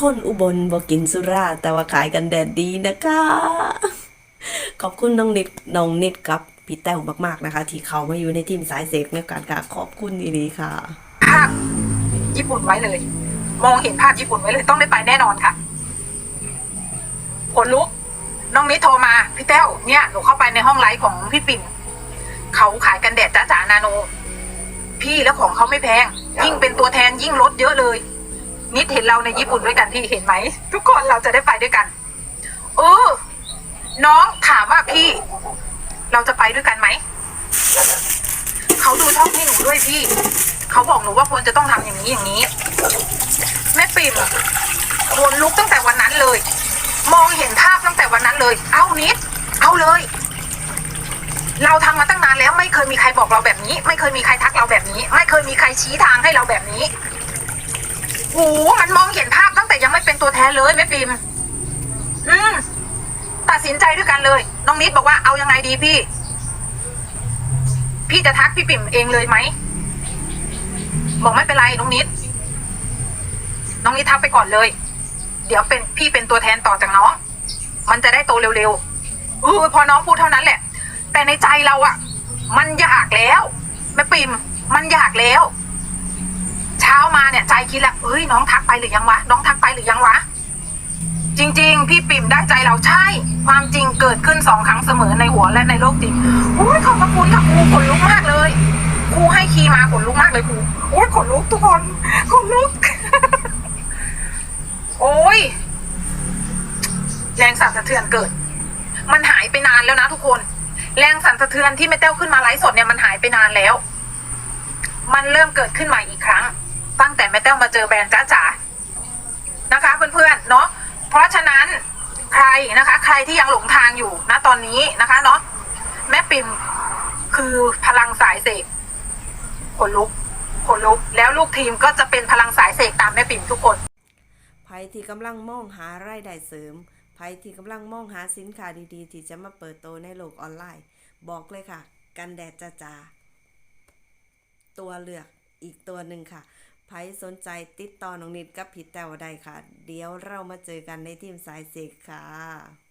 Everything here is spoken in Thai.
คนอุบลบ่กินสุรา แต่ว่าขายกันแดดดีนะคะ ขอบคุณน้องนิดน้องนิดกับพี่แต้วมาก ๆนะคะ ที่เขามาอยู่ในทีมสายเซฟในการค่ะขอบคุณดีๆค่ะภาพญี่ปุ่นไว้เลย มองเห็นภาพญี่ปุ่นไว้เลยต้องได้ไปแน่นอนค่ะขนลุกน้องนิดโทรมาพี่แต้วเนี่ยหนูเข้าไปในห้องไลฟ์ของพี่ปิ่นเขาขายกันแดดจ้าจ๋านาโน พี่แล้วของเขาไม่แพง ยิ่งเป็นตัวแทนยิ่งลดเยอะเลย นิดเห็นเราในญี่ปุ่นด้วยกันพี่เห็นไหม ทุกคนเราจะได้ไปด้วยกันเออน้องถามว่าพี่ เราจะไปด้วยกันไหมเขาดูช่องให้หนูด้วยพี่ เขาบอกหนูว่าควรจะต้องทำอย่างนี้อย่างนี้ แม่ปิ่มคนลุกตั้งแต่วันนั้นเลย มองเห็นภาพตั้งแต่วันนั้นเลย เอานิด เอาเลย เราทำมาตั้งนานแล้วไม่เคยมีใครบอกเราแบบนี้ ไม่เคยมีใครทักเราแบบนี้ ไม่เคยมีใครชี้ทางให้เราแบบนี้ มันมองเห็นภาพตั้งแต่ยังไม่เป็นตัวแทนเลยแม่ปิ่มอืมตัดสินใจด้วยกันเลย น้องนิดบอกว่าเอายังไงดีพี่ พี่จะทักพี่ปิ่มเองเลยไหม บอกไม่เป็นไรน้องนิด น้องนิดทักไปก่อนเลย เดี๋ยวเป็นพี่เป็นตัวแทนต่อจากน้อง มันจะได้โตเร็วๆเออพอน้องพูดเท่านั้นแหละ แต่ในใจเราอะมันอยากแล้วแม่ปิ่มมันอยากแล้ว เนี่ยใจคิดแล้วเอ้ยน้องทักไปหรือยังวะ น้องทักไปหรือยังวะ จริง ๆ พี่ปิ่มได้ใจเราใช่ ความจริงเกิดขึ้นสองครั้งเสมอในหัวและในโลกจริงอุ้ยขอบพระคุณค่ะครูขนลุกมากเลยครูให้คีย์มาขนลุกมากเลยครูโอ้ยขนลุกทุกคนขนลุก โอ้ยแรงสั่นสะเทือนเกิด มันหายไปนานแล้วนะทุกคน แรงสั่นสะเทือนที่แม่เต้วขึ้นมาไลฟ์สดเนี่ยมันหายไปนานแล้ว มันเริ่มเกิดขึ้นใหม่อีกครั้ง ตั้งแต่แม่เต้วมาเจอแบรนด์จ้าจ๋านะคะเพื่อนๆเนาะเพราะฉะนั้นใครนะคะ ใครที่ยังหลงทางอยู่นะตอนนี้นะคะเนาะแม่ปิ่มคือพลังสายเสกขนลุกขนลุก แล้วลูกทีมก็จะเป็นพลังสายเสกตามแม่ปิ่มทุกคนไผที่กำลังมองหารายได้เสริมไผที่กำลังมองหาสินค้าดีๆ ที่จะมาเปิดโตวในโลกออนไลน์ บอกเลยค่ะ กันแดดจ้าจาตัวเลือกอีกตัวหนึ่งค่ะ ไผสนใจติดต่อน้องนิดกับผิดแต้วได้ค่ะ เดี๋ยวเรามาเจอกันในทีมสายเสกค่ะ